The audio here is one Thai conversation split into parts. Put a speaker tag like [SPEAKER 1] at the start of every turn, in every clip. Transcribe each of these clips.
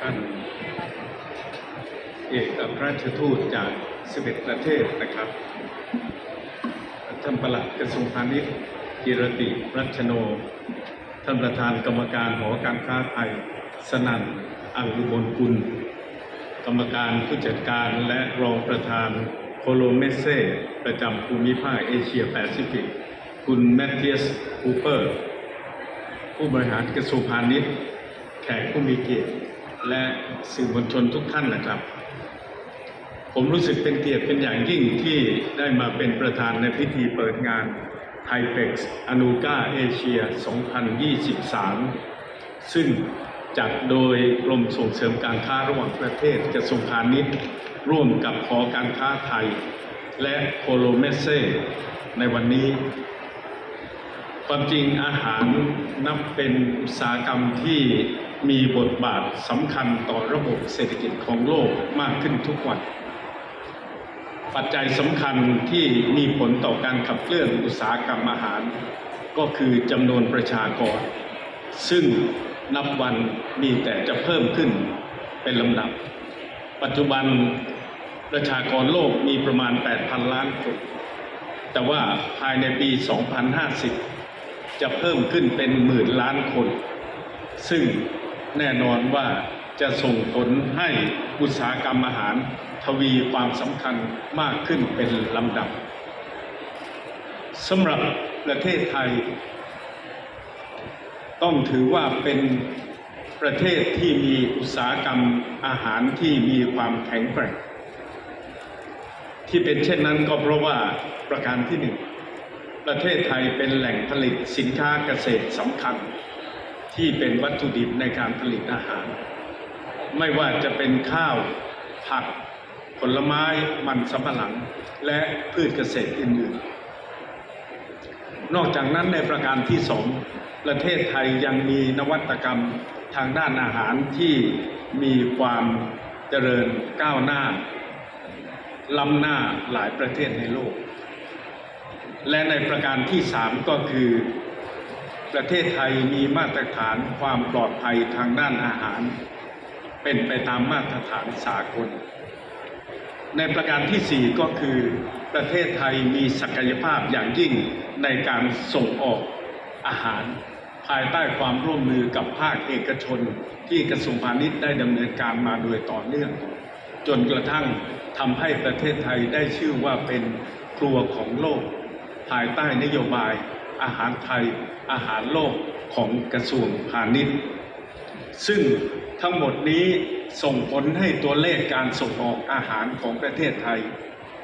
[SPEAKER 1] ท่านเอกอัครราชทูตจากสิบเอ็ดประเทศนะครับท่านประหลัดกระทรวงพาณิชย์กิรติรัชโน ท่านประธานกรรมการหอการค้าไทย สนั่นอังรุบลกุล กรรมการผู้จัดการและรองประธาน โคลเมเซประจำภูมิภาคเอเชียแปซิฟิก คุณแมทเทียสคูเปอร์ ผู้บริหารกระทรวงพาณิชย์ แขกผู้มีเกียรติและสื่อมวลชนทุกท่านนะครับ ผมรู้สึกเป็นเกียรติเป็นอย่างยิ่งที่ได้มาเป็นประธานในพิธีเปิดงานไทเ e กซ์อนูกาเอเชีย 2023 ซึ่ง จัดโดยกรมส่งเสริมการค้าระหว่างประเทศกระทรวงพาณิชย์ ร่วมกับหอการค้าไทย และโคโลเมเซในวันนี้ ความจริงอาหารนับเป็นอุตสาหกรรมที่มีบทบาทสำคัญต่อระบบเศรษฐกิจของโลกมากขึ้นทุกวัน ปัจจัยสำคัญที่มีผลต่อการขับเคลื่อนอุตสาหกรรมอาหาร ก็คือจำนวนประชากร ซึ่ง นับวันมีแต่จะเพิ่มขึ้นเป็นลำดับ ปัจจุบันประชากรโลกมีประมาณ 8,000 ล้านคน แต่ว่าภายในปี 2050 จะเพิ่มขึ้นเป็นหมื่นล้านคน ซึ่งแน่นอนว่าจะส่งผลให้อุตสาหกรรมอาหารทวีความสำคัญมากขึ้นเป็นลำดับสำหรับประเทศไทย ต้องถือว่าเป็นประเทศที่มีอุตสาหกรรมอาหารที่มีความแข็งแกร่ง ที่เป็นเช่นนั้นก็เพราะว่าประการที่หนึ่งประเทศไทยเป็นแหล่งผลิตสินค้าเกษตรสำคัญ ที่เป็นวัตถุดิบในการผลิตอาหาร ไม่ว่าจะเป็นข้าว ผัก ผลไม้ มันสำปะหลัง และพืชเกษตรอื่นๆ นอกจากนั้นในประการที่สองประเทศไทยยังมีนวัตกรรมทางด้านอาหารที่มีความเจริญก้าวหน้า ล้ำหน้าหลายประเทศในโลก และในประการที่สามก็คือ ประเทศไทยมีมาตรฐานความปลอดภัยทางด้านอาหาร เป็นไปตามมาตรฐานสากล ในประการที่สี่ก็คือประเทศไทยมีศักยภาพอย่างยิ่งในการส่งออกอาหาร ภายใต้ความร่วมมือกับภาคเอกชน ที่กระทรวงพาณิชย์ได้ดำเนินการมาโดยต่อเนื่อง จนกระทั่งทำให้ประเทศไทยได้ชื่อว่าเป็นครัวของโลก ภายใต้นโยบายอาหารไทยอาหารโลกของกระทรวงพาณิชย์ ซึ่งทั้งหมดนี้ส่งผลให้ตัวเลขการส่งออกอาหารของประเทศไทย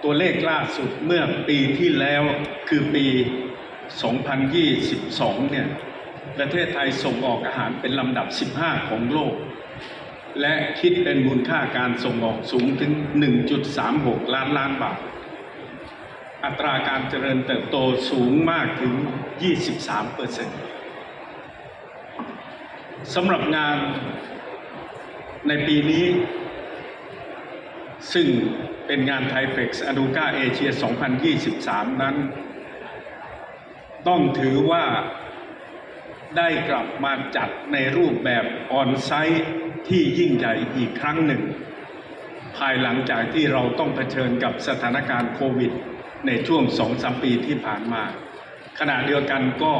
[SPEAKER 1] ตัวเลขล่าสุดเมื่อปีที่แล้วคือปี 2022 เนี่ย ประเทศไทยส่งออกอาหารเป็นลำดับ 15 ของโลก และคิดเป็นมูลค่าการส่งออกสูงถึง 1.36 ล้านล้านบาท อัตราการเจริญเติบโตสูงมากถึง 23เปอร์เซ็นต์ สำหรับงานในปีนี้ ซึ่งเป็นงานไทเฟ็กซ์อดูกาเอเชีย 2023 นั้น ต้องถือว่าได้กลับมาจัดในรูปแบบออนไซต์ที่ยิ่งใหญ่อีกครั้งหนึ่ง ภายหลังจากที่เราต้องเผชิญกับสถานการณ์โควิด ในช่วงสองสามปีที่ผ่านมา ขณะเดียวกันก็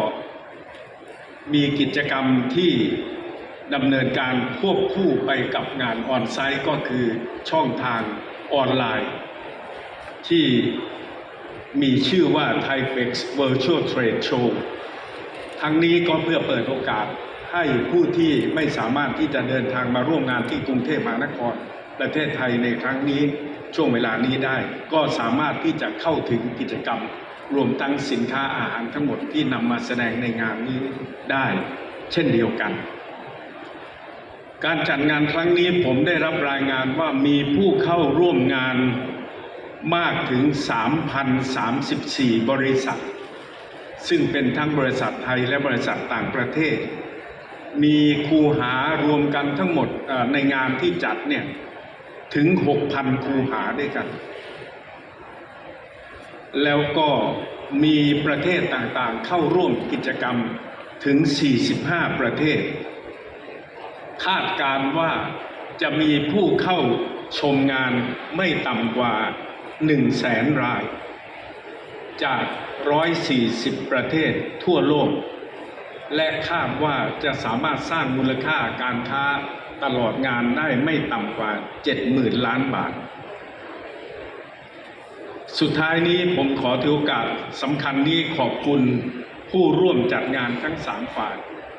[SPEAKER 1] มีกิจกรรมที่ ดำเนินการควบคู่ไปกับงานออนไซต์ก็คือช่องทางออนไลน์ ที่มีชื่อว่า t h a i f e x Virtual Trade Show ทั้งนี้ก็เพื่อเปิดโอกาสให้ผู้ที่ไม่สามารถที่จะเดินทางมาร่วมงานที่กรุงเทพมหานคร ประเทศไทยในครั้งนี้ช่วงเวลานี้ได้ ก็สามารถที่จะเข้าถึงกิจกรรม รวมทั้งสินค้าอาหารทั้งหมดที่นำมาแสดงในงานนี้ได้ เช่นเดียวกัน การจัดงานครั้งนี้ผมได้รับรายงานว่ามีผู้เข้าร่วมงานมากถึง 3,034 บริษัท ซึ่งเป็นทั้งบริษัทไทยและบริษัทต่างประเทศ มีคูหารวมกันทั้งหมดในงานที่จัดเนี่ยถึง 6,000 คูหาด้วยกัน แล้วก็มีประเทศต่างๆเข้าร่วมกิจกรรมถึง 45 ประเทศ คาดการว่าจะมีผู้เข้าชมงานไม่ต่ำกว่า1แสนราย จาก 140 ประเทศทั่วโลก และคาดว่าจะสามารถสร้างมูลค่าการค้าตลอดงานได้ไม่ต่ำกว่า 70,000 ล้านบาท สุดท้ายนี้ผมขอถือโอกาสสำคัญนี้ขอบคุณผู้ร่วมจัดงานทั้งสามฝ่าย